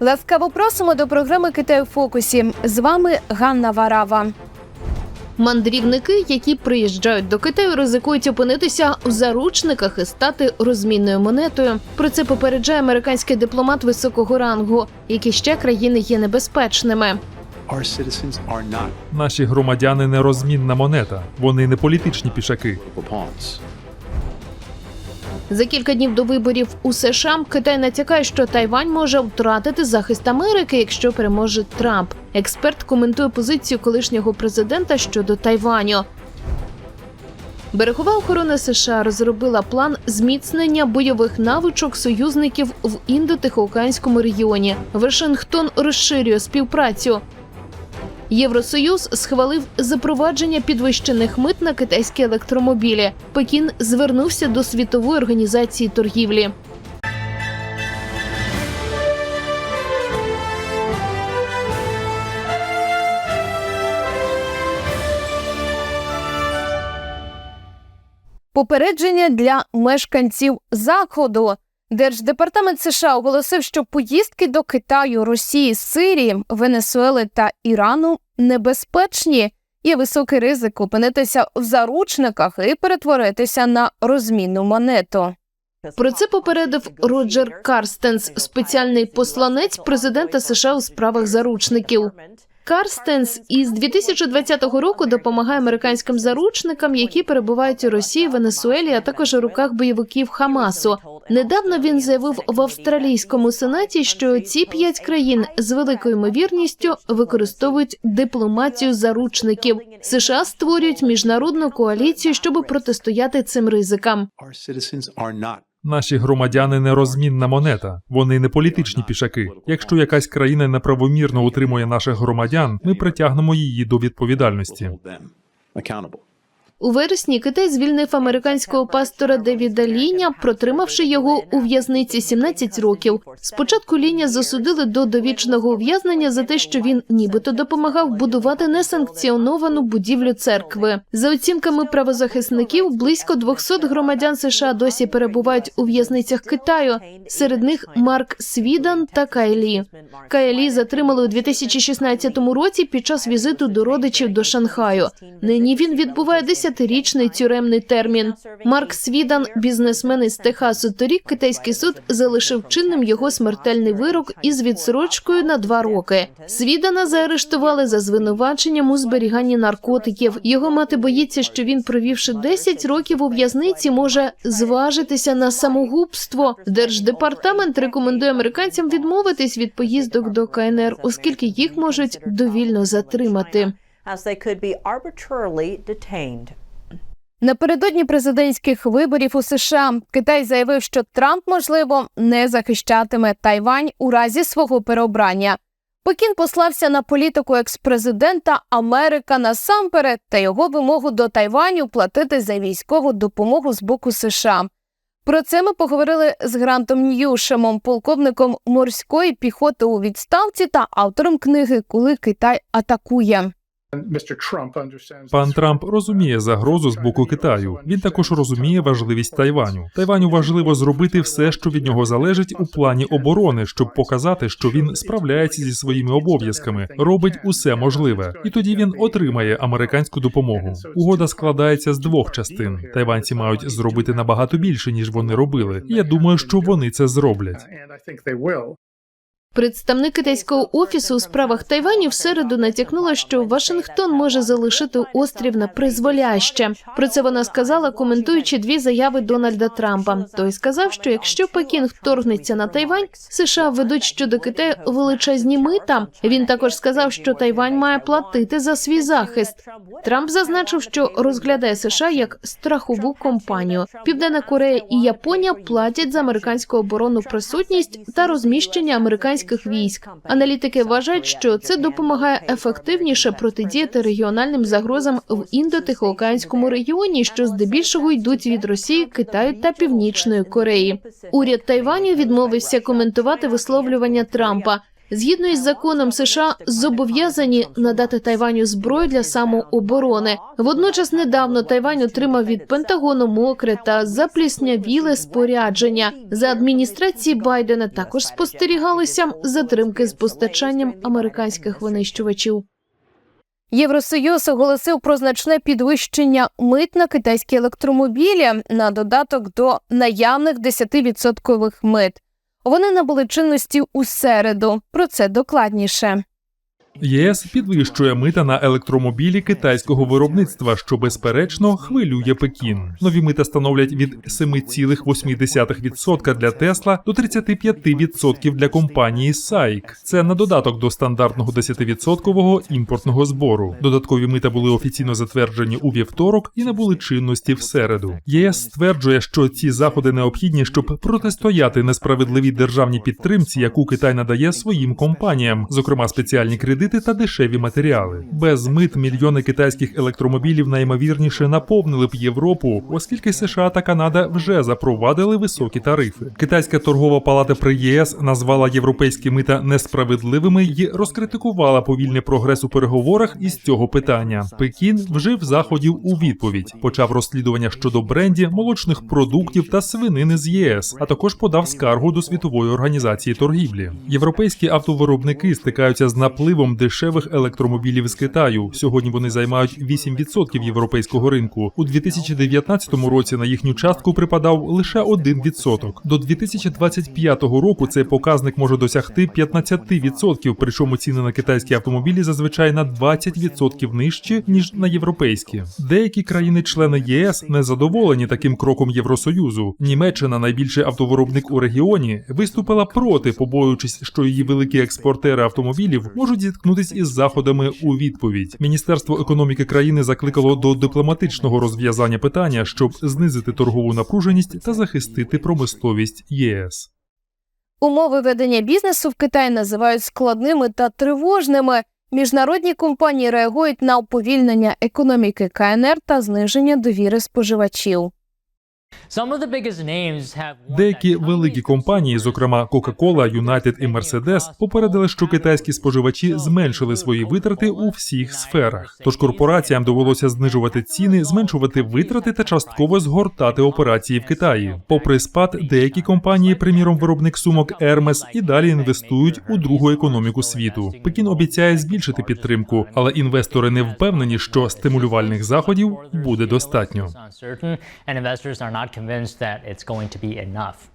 Ласкаво просимо до програми Китай у фокусі. З вами Ганна Варава. Мандрівники, які приїжджають до Китаю, ризикують опинитися в заручниках і стати розмінною монетою. Про це попереджає американський дипломат високого рангу, які ще країни є небезпечними. Наші громадяни не розмінна монета, вони не політичні пішаки. За кілька днів до виборів у США Китай натякає, що Тайвань може втратити захист Америки, якщо переможе Трамп. Експерт коментує позицію колишнього президента щодо Тайваню. Берегова охорона США розробила план зміцнення бойових навичок союзників в індотихоокеанському регіоні. Вашингтон розширює співпрацю. Євросоюз схвалив запровадження підвищених мит на китайські електромобілі. Пекін звернувся до світової організації торгівлі. Попередження для мешканців заходу. Держдепартамент США оголосив, що поїздки до Китаю, Росії, Сирії, Венесуели та Ірану небезпечні. Є високий ризик опинитися в заручниках і перетворитися на розмінну монету. Про це попередив Роджер Карстенс, спеціальний посланець президента США у справах заручників. Карстенс із 2020 року допомагає американським заручникам, які перебувають у Росії, Венесуелі, а також у руках бойовиків Хамасу. Недавно він заявив в австралійському сенаті, що ці п'ять країн з великою ймовірністю використовують дипломатію заручників. США створюють міжнародну коаліцію, щоб протистояти цим ризикам. Наші громадяни не розмінна монета, вони не політичні пішаки. Якщо якась країна неправомірно утримує наших громадян, ми притягнемо її до відповідальності. У вересні Китай звільнив американського пастора Девіда Ліня, протримавши його у в'язниці 17 років. Спочатку Ліня засудили до довічного ув'язнення за те, що він нібито допомагав будувати несанкціоновану будівлю церкви. За оцінками правозахисників, близько 200 громадян США досі перебувають у в'язницях Китаю. Серед них Марк Свідан та Кайлі. Кайлі затримали у 2016 році під час візиту до родичів до Шанхаю. Нині він відбуває 10-річний тюремний термін. Марк Свідан, бізнесмен із Техасу. Торік китайський суд залишив чинним його смертельний вирок із відсрочкою на два роки. Свідана заарештували за звинуваченням у зберіганні наркотиків. Його мати боїться, що він, провівши 10 років у в'язниці, може зважитися на самогубство. Держдепартамент рекомендує американцям відмовитись від поїздок до КНР, оскільки їх можуть довільно затримати. As they could be arbitrarily detained. Напередодні президентських виборів у США Китай заявив, що Трамп, можливо, не захищатиме Тайвань у разі свого переобрання. Пекін послався на політику експрезидента Америка насамперед та його вимогу до Тайваню платити за військову допомогу з боку США. Про це ми поговорили з Грантом Ньюшемом, полковником морської піхоти у відставці та автором книги Коли Китай атакує. Пан Трамп розуміє загрозу з боку Китаю. Він також розуміє важливість Тайваню. Тайваню важливо зробити все, що від нього залежить у плані оборони, щоб показати, що він справляється зі своїми обов'язками, робить усе можливе, і тоді він отримає американську допомогу. Угода складається з двох частин. Тайванці мають зробити набагато більше ніж вони робили. І я думаю, що вони це зроблять. Представник китайського офісу у справах Тайваню в середу натякнула, що Вашингтон може залишити острів на призволяще. Про це вона сказала, коментуючи дві заяви Дональда Трампа. Той сказав, що якщо Пекін вторгнеться на Тайвань, США введуть щодо Китаю величезні мита. Він також сказав, що Тайвань має платити за свій захист. Трамп зазначив, що розглядає США як страхову компанію. Південна Корея і Японія платять за американську оборонну присутність та розміщення американських військ. Аналітики вважають, що це допомагає ефективніше протидіяти регіональним загрозам в індотихоокеанському регіоні, що здебільшого йдуть від Росії, Китаю та Північної Кореї. Уряд Тайваню відмовився коментувати висловлювання Трампа. Згідно із законом США, зобов'язані надати Тайваню зброю для самооборони. Водночас недавно Тайвань отримав від Пентагону мокре та запліснявіле спорядження. За адміністрації Байдена також спостерігалися затримки з постачанням американських винищувачів. Євросоюз оголосив про значне підвищення мит на китайські електромобілі на додаток до наявних 10% мит. Вони набули чинності у середу. Про це докладніше. ЄС підвищує мита на електромобілі китайського виробництва, що безперечно хвилює Пекін. Нові мита становлять від 7,8% для Тесла до 35% для компанії SAIC. Це на додаток до стандартного 10% імпортного збору. Додаткові мита були офіційно затверджені у вівторок і набули чинності в середу. ЄС стверджує, що ці заходи необхідні, щоб протистояти несправедливій державній підтримці, яку Китай надає своїм компаніям, зокрема спеціальні кредити та дешеві матеріали. Без мит мільйони китайських електромобілів найімовірніше наповнили б Європу, оскільки США та Канада вже запровадили високі тарифи. Китайська торгова палата при ЄС назвала європейські мита несправедливими і розкритикувала повільний прогрес у переговорах із цього питання. Пекін вжив заходів у відповідь, почав розслідування щодо бренді, молочних продуктів та свинини з ЄС, а також подав скаргу до світової організації торгівлі. Європейські автовиробники стикаються з напливом дешевих електромобілів з Китаю. Сьогодні вони займають 8% європейського ринку. У 2019 році на їхню частку припадав лише 1%. До 2025 року цей показник може досягти 15%, причому ціни на китайські автомобілі зазвичай на 20% нижчі ніж на європейські. Деякі країни-члени ЄС не задоволені таким кроком Євросоюзу. Німеччина, найбільший автовиробник у регіоні, виступила проти, побоюючись, що її великі експортери автомобілів можуть зіткнутись із заходами у відповідь. Міністерство економіки країни закликало до дипломатичного розв'язання питання, щоб знизити торгову напруженість та захистити промисловість ЄС. Умови ведення бізнесу в Китаї називають складними та тривожними. Міжнародні компанії реагують на уповільнення економіки КНР та зниження довіри споживачів. Деякі великі компанії, зокрема Coca-Cola, United і Mercedes, попередили, що китайські споживачі зменшили свої витрати у всіх сферах. Тож корпораціям довелося знижувати ціни, зменшувати витрати та частково згортати операції в Китаї. Попри спад, деякі компанії, приміром виробник сумок Hermes, і далі інвестують у другу економіку світу. Пекін обіцяє збільшити підтримку, але інвестори не впевнені, що стимулювальних заходів буде достатньо. Not convinced that it's going to be enough.